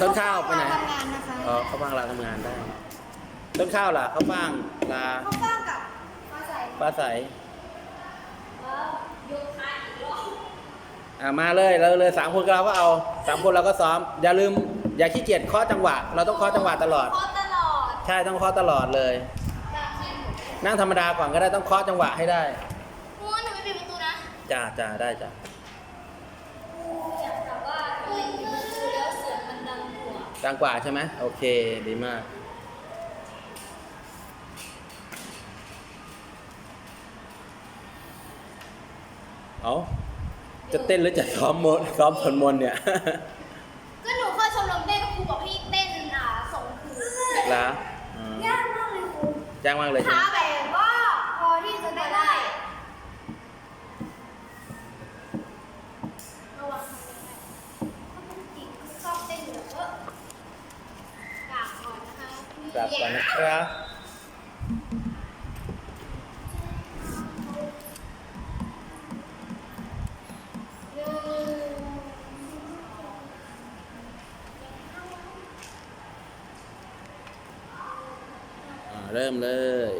ต้นข้าวไปไหนทำงานนะคะอ๋อเขาว่างลาทำงานได้ ต้นข้าวล่ะเขาว่างลาข้าวฟ่างกับปลาใสป้าใสแล้วโยคะอีกรอบอ่ามาเลยเราเลยสามคนเราก็เอาสามคนเราก็ซ้อม อย่าลืม อย่าขี้เกียจเคาะจังหวะ เราต้องเคาะจังหวะตลอดเคาะตลอด ใช่ต้องเคาะตลอดเลยแบบนี้นั่งธรรมดาก่อนก็ได้ต้องเคาะจังหวะให้ได้ม้วนหนูไม่ปิดประตูนะจ้าจ้าได้จ้า อยากถามว่าทำไมปิดประตูแล้วเสียงมันดัง กว่าดังกว่าใช่ไหมโอเค ดีมาก เอาจะเต้นหรือจะซ้อมมนต์ซ้อมผลมนต์เนี่ย ก็หนูเข้าชมรมเต้นครูบอกให้เต้นอ่าส่งคืนแล้วอืมยากมากเลยครูจ้างมากเลยใช่ท้าไหมแบบว่าพอที่จะได้ได้ระวังทำยังไงถ้าเป็นจริงชอบเต้นแบบเออกราบก่อนนะคะ กลับก่อนนะครับเริ่มเลย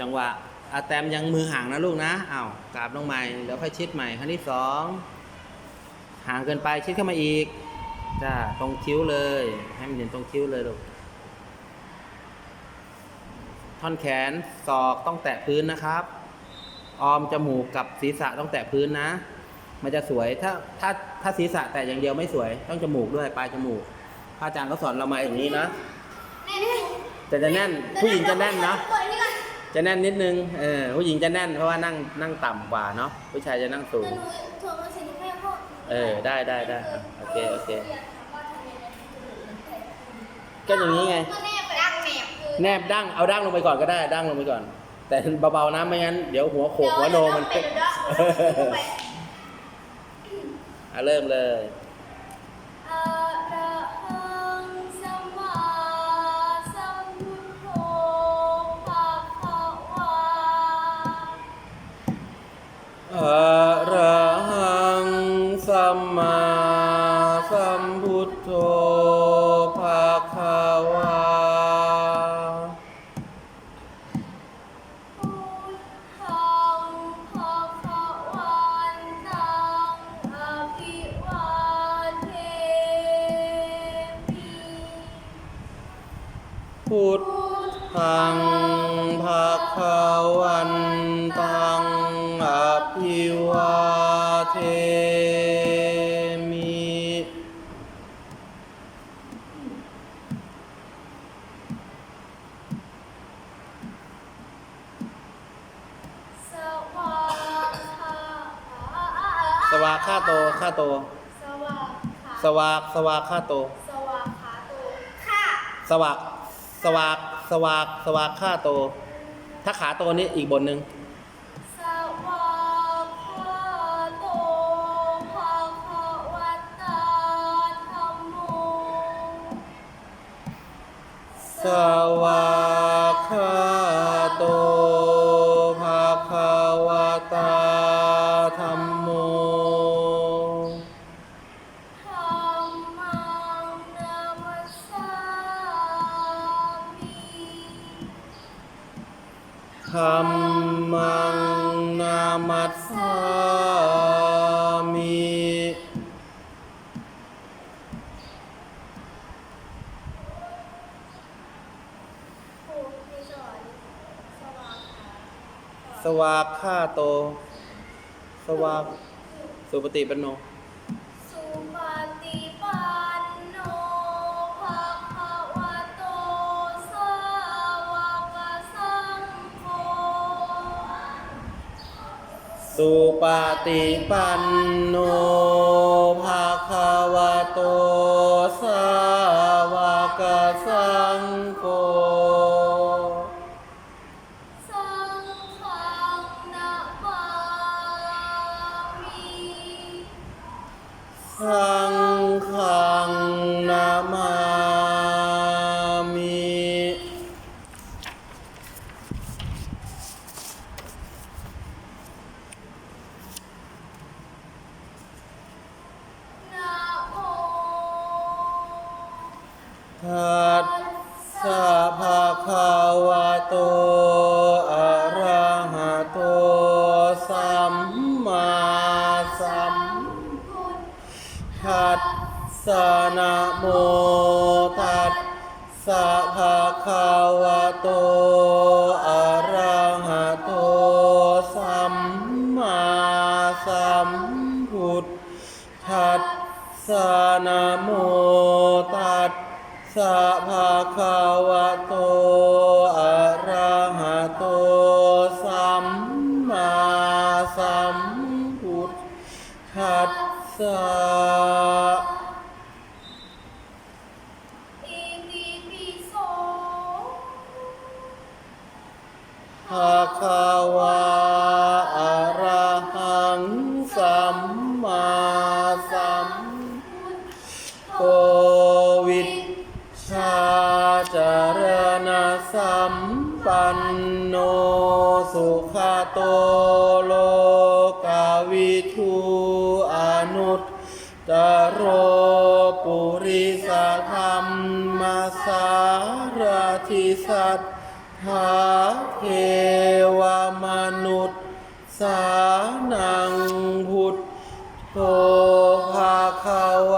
จังหวะอาแตมยังมือห่างนะลูกนะอ้าวกราบลงใหม่ แล้วค่อยชิดใหม่ครั้งที่สอง ห่างเกินไปชิดเข้ามาอีก จ้าตรงคิ้วเลย ให้มันเห็นตรงคิ้วเลยลูกท่อนแขนศอกต้องแตะพื้นนะครับ ออมจมูกกับศีรษะต้องแตะพื้นนะ มันจะสวยถ้าถ้าถ้าศีรษะแตะอย่างเดียวไม่สวย ต้องจมูกด้วยปลายจมูกพระอาจารย์ก็สอนเรามาอย่างนี้นะแต่จะแน่นผู้หญิงจะแน่นเนาะจะแน่นนิดนึงเออผู้หญิงจะแน่นเพราะว่านั่งนั่งต่ำกว่าเนาะผู้ชายจะนั่งสูง เออ ได้ได้ได้อะโอเค โอเคอยากถามว่าทำยังไงให้จมูกมันแตกก็อย่างนี้ไง ก็แนบไปดังแนบคือแนบดั้ง เอาดั้งลงไปก่อนก็ได้ ดั้งลงไปก่อน แต่เบาๆนะ ไม่งั้น เดี๋ยวหัวโขกหัวโนมันเป็เป็นนเดี๋ยวเดี๋ยวเดี๋ยวไปอะเริ่มเลยอะระหังสัมมาสัมพุทโธภะคะวา วากข้าโตข้าโต สวาคาสวากสวากข้าโต สวาคาโตค่ะสวากสวากสวากสวากข้าโต ถ้าขาโตนี่อีกบทหนึ่ง ธัมมังนามัสสามิสวาคาสวากข้าโต สวากสุปฏิปันโน สุปฏิปันโนภาคาวะโตสาวกสา สัมมาสัมพุทธัสสะนะโมตัสสะภะคะวะโตอะระหะโตสัมมาสัมพุทธัสสะนะโมตัสสะภะคะวะโต สสะอิ โอภาคาว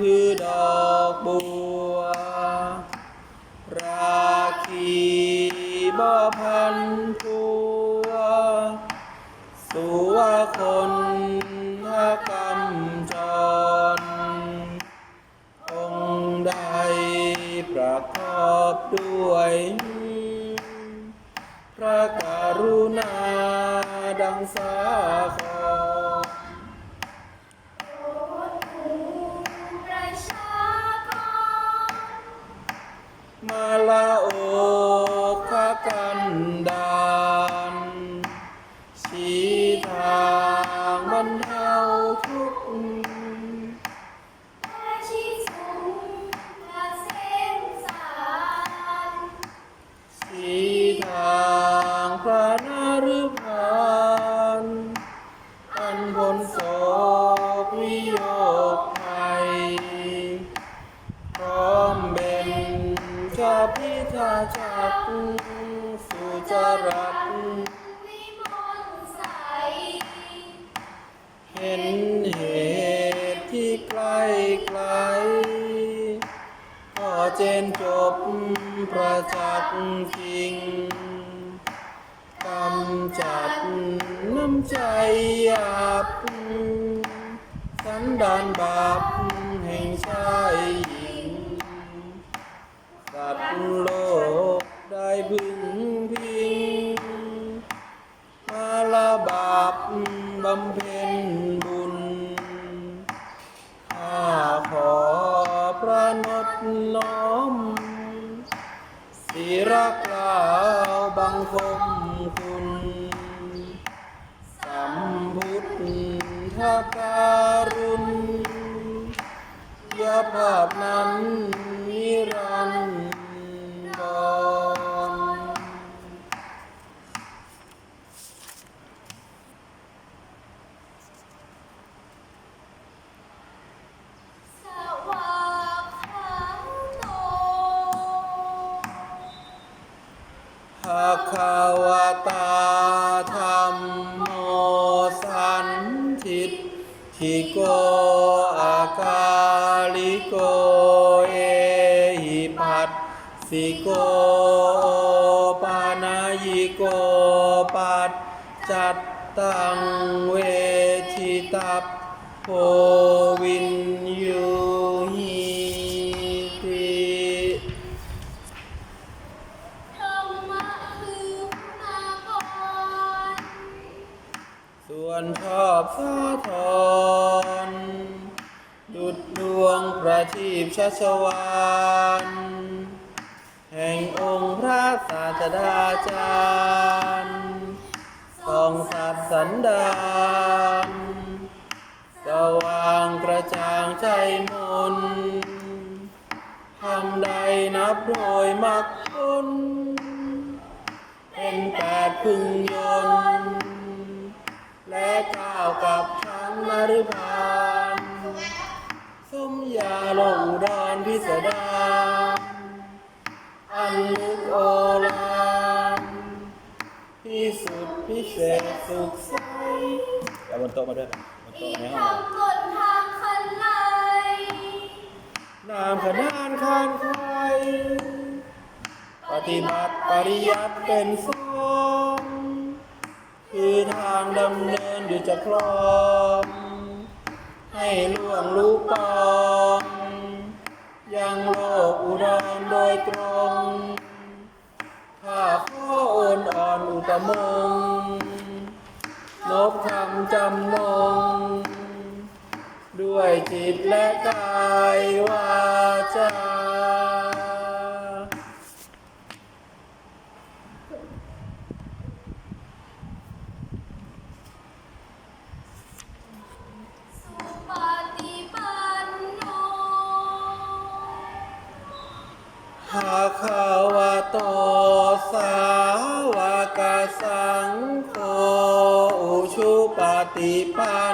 คือดอก ท บประจักษ์จริงกำจัดน้ำใจหยาบสันดานบาปแห่งชายหญิง สัตว์โลกได้พึงพิงมาลาบาปบำเพ็ญบุญข้าขอพระนตน้อมศิรักล่าว บังคมคุณ สัมพุทธการุณยาภาพนั้นนิรันด ยิโกปัจจัตตังเวทิตัพโพวินยูหิติธรรมะคือคุณากรส่วนชอบสาทรดุดดวงประทีปชัชวาน แห่งองค์พระศาสดาจารย์ส่องสัตสันดานสว่างกระจ่างใจมนทำใดนับโดยมักผลเป็นแปดพึงยนและก้าวกับทั้งนรุพานสมยาลงดอนพิสดาร นลึกโอฬารพิสุทธิพิเศษสุขใสเอาบนโต๊ะมาด้วยบนโต๊ะกในห้อง ทำกลทางคันไลนามขนานคานไขปฏิบัติปริยัติเป็นสองคือทางดำเนินอยู่จะคลองให้ล่วงรู้ปองยังโลกอุดรโดยตรง นอ่อนอุตมงค์นบคำจำนง ด้วยจิตและกายวาจาสุปฏิปันโนภาคา ปฏิปัน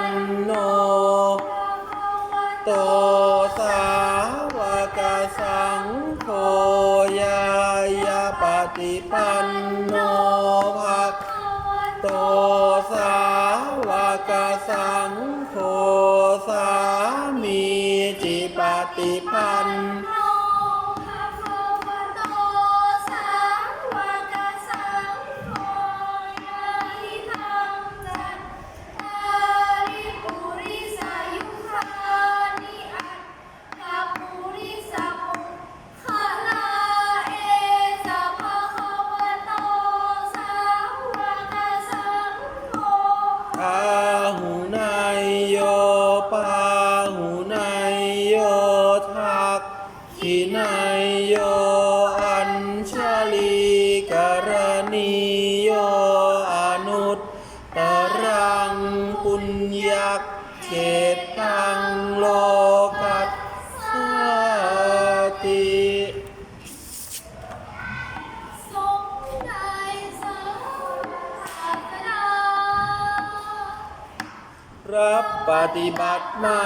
โน รับปฏิบัติมา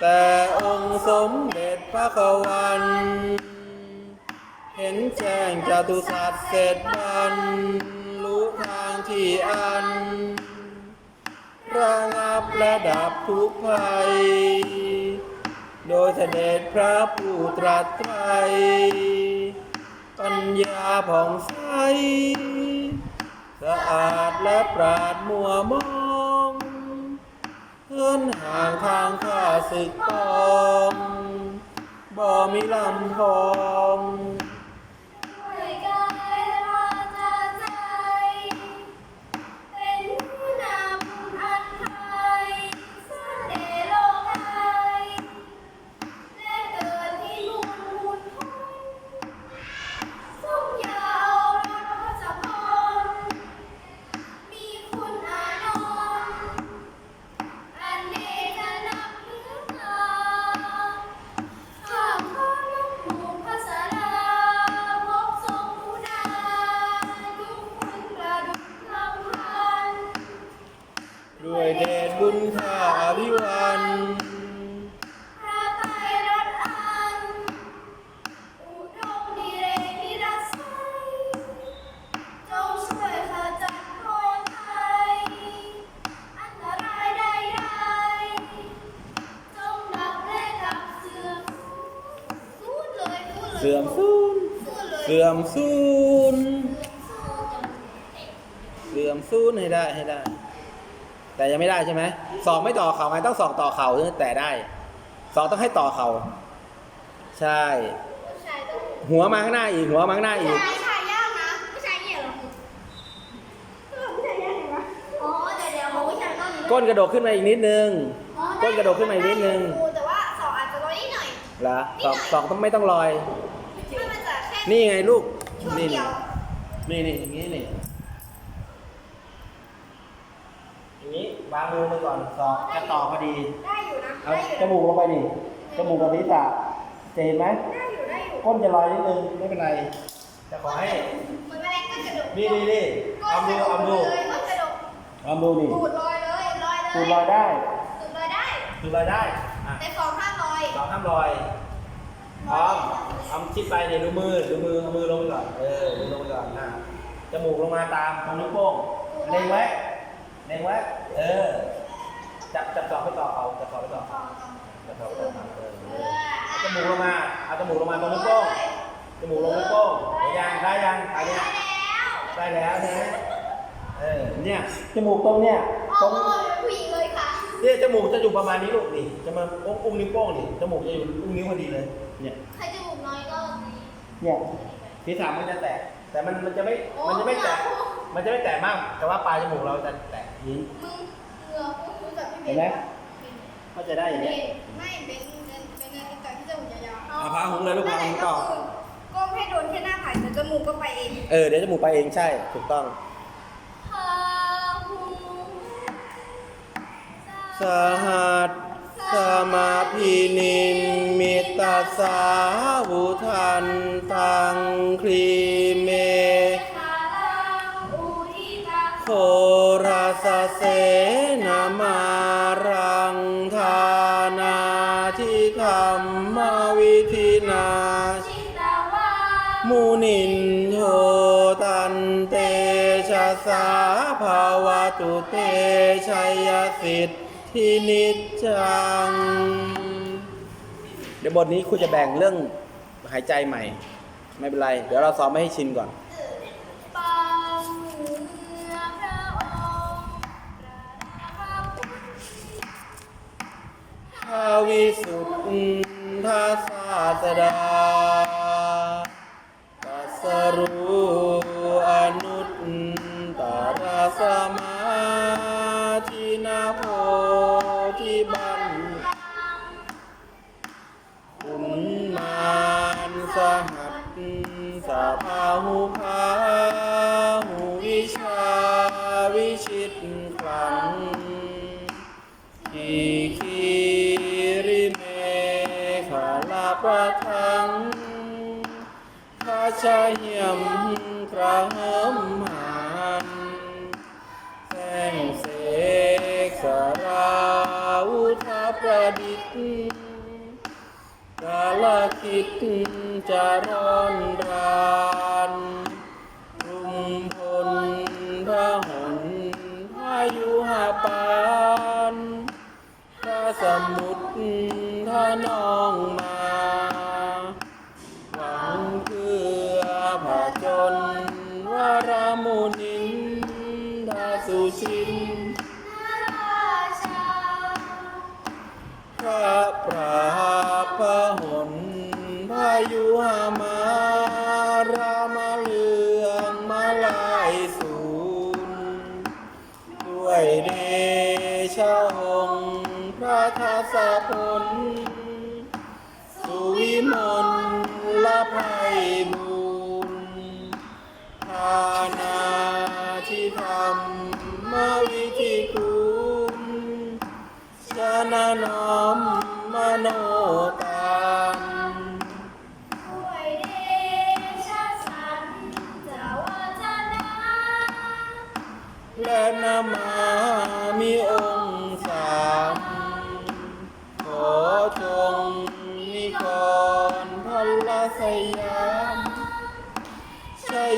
แต่องค์สมเด็จพระกวัน เห็นแจ้งจตุสัตว์เสร็จบันรู้ทางที่อัน ระงับระดับทุกภัย โดยเสด็จพระผู้ตรัสไตรปัญญาผ่องใส สะอาดและปราดมัวมอง ขึ้นห่างทางข้าศึกปองบ่มีลำพอง เด ใช่ไหมสองไม่ต่อเข่าไหมต้องสองต่อเข่าถึงจะแต่ได้สองต้องให้ต่อเข่าใช่ ผู้ชายต้องหัวมาข้างหน้าอีกหัวมาข้างหน้าอีก ผู้ชายยากนะผู้ชายเนี่ยเหรอเออผู้ชายยากเหรออ๋อก้นกระโดดขึ้นมาอีกนิดนึง อ๋อก้นกระโดดขึ้นมาอีกนิดนึงครูแต่ว่าสองอาจจะลอยนิดหน่อย เหรอสองสองต้องไม่ต้องลอย ถ้ามันจะแค่นี่ไงลูกช่วงนี่เดียว นี่นี่อย่างนี้นี่ อย่างนี้วางมือไปก่อนสองจะต่อพอดี ได้อยู่นะ เอาได้อยู่จมูกลงไปดิจมูกกับศีรษะจะเห็นไหมได้อยู่ได้อยู่ก้นจะลอยนิดนึงไม่เป็นไร จะขอให้ เหมือนแมลงก็กระโดดนี่นี่นี่ก้เอานกดูระโดเอาดดูเลยก้นกระโดดเอาดูนี่ตูดลอยเลยลอยเลยตูดลอยได้ตูดลอยได้ตูดลอยได้อะแต่สองข้างลอยสองข้ามลอยพร้อมเอาชิดไปเนี่ยดูมือดูมือเอามือลงไปก่อนเออมือลงไปก่อนนะจมูกลงมาตามตรงนิ้วโป้งเล็งไว้เล็งไว้ เออ จับจับสอบไปต่อเอาจับสอบไปต่อสองสองจับสอบไปต่อเออเอเอออเอาจมูกลงมา เอาจมูกลงมาตรงนิ้วโป้งจมูกลงนิ้วโป้งได้ยังได้ยังอันเนี้ยได้แล้วได้แล้วนะเออ เนี่ย จมูกตรงเนี่ยอ๋ตอรงเป็นผู้หญิงเลยค่ะเนี่ยจมูกจะอยู่ประมาณนี้ลูกนี่ จะมาอุ้มอุ้มนิ้วโป้งนี่ จมูกจะอยู่อุ้มนิ้วพอดีเลย เนี่ยใครจมูกน้อยก็เนี่ยศีรษะมันจะแตก แต่มันมันจะไม่ มันจะไม่แตก มันจะไม่แตกมาก แต่ว่าปลายจมูกเราจะแตก นี้มึงเหงื่อพูดจากพี่เบเห็นไหมก็จะได้อย่างเบเงี้ยนไม่เป็นเป็นเป็นเงินจากที่จมูกยาวๆเอาพาหุงเลยลูกพาหุงต่อก็ให้โดนแค่หน้าผากแต่จมูกก็ไปเอง เออเดี๋ยวจมูกไปเองใช่ถูกต้องพาหุงสหัสสมาพินินมิตาสาวุทันตังคลีเม ราสเสนามารังทานาทิธรรมวิธินาชิตวามุนินโทตันเตชะสาภาวะตุเตชัยสิทธินิจจัง เดี๋ยวบทนี้ครูจะแบ่งเรื่องหายใจใหม่ ไม่เป็นไร เดี๋ยวเราซ้อมไม่ให้ชินก่อน วิสุทธาศาสดาตัสรู้อนุตตรสมาธินาโพธิบันคุณมานสหัสสาภาหุภาหุวิชาวิชิตคลังขี ยมกระหำหันแสงเสกสาราอุทาประดิษฐ์กาลคิดจะร้อนรานรุมพลพระหนพายุหาปานพระสมุทรพระนองมา ชะองค์พระทัสาพลสุวิมลละภัยบุญทานาที่ทำมาวิธีคุณชนะน้อมมโนตามและนามา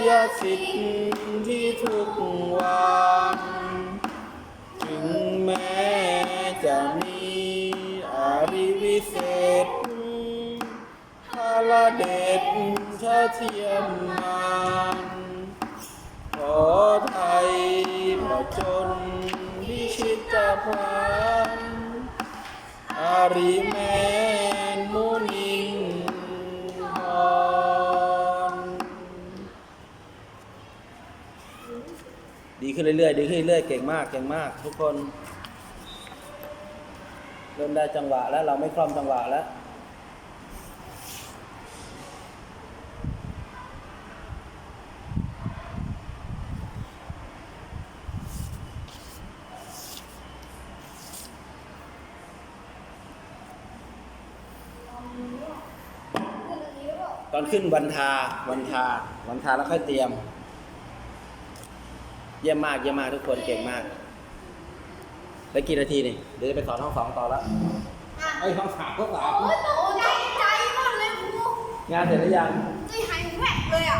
ยสิทธิ์ที่ทุกวันถึงแม้จะมีอาริวิเศษพาลเดชชาเทียมมานขอไทยผจญพิชิตพานอาริแมนมุ ขึ้นเรื่อยๆ ดีขึ้นเรื่อยๆ เก่งมาก เก่งมาก ทุกคน เริ่มได้จังหวะแล้วเราไม่คล่อมจังหวะแล้วตอนขึ้นวันทาวันทาวันทาแล้วค่อยเตรียม เยี่ยมมากเยี่ยมมากทุกคนเก่งมาก แล้วกี่นาทีนี่เดี๋ยวจะไปสอนห้องสองต่อแล้วไอ้ยห้องสามห้องสามโอ้ยตกใจใจมากเลยครูงานเสร็จหรือยังใจหายแวบเลยอะ